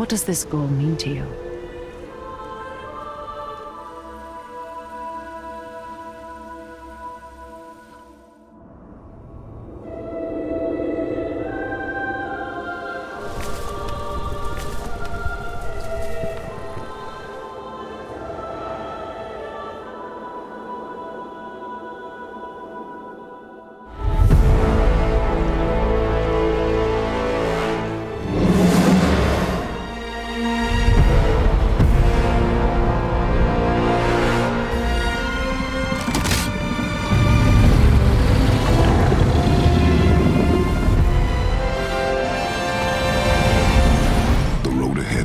What does this goal mean to you?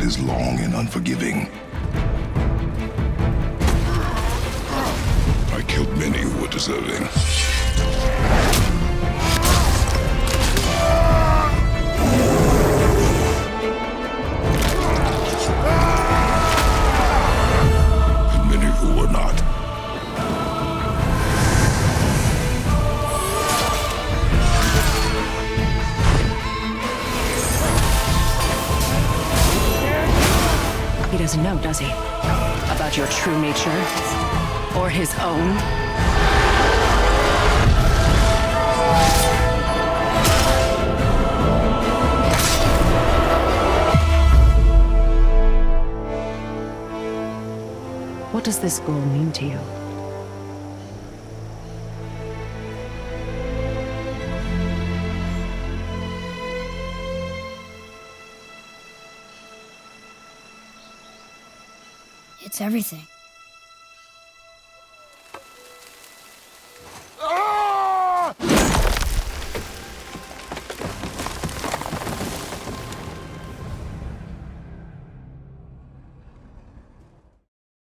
Is long and unforgiving. I killed many who were deserving. Doesn't know, does he? About your true nature? Or his own? What does this goal mean to you? It's everything.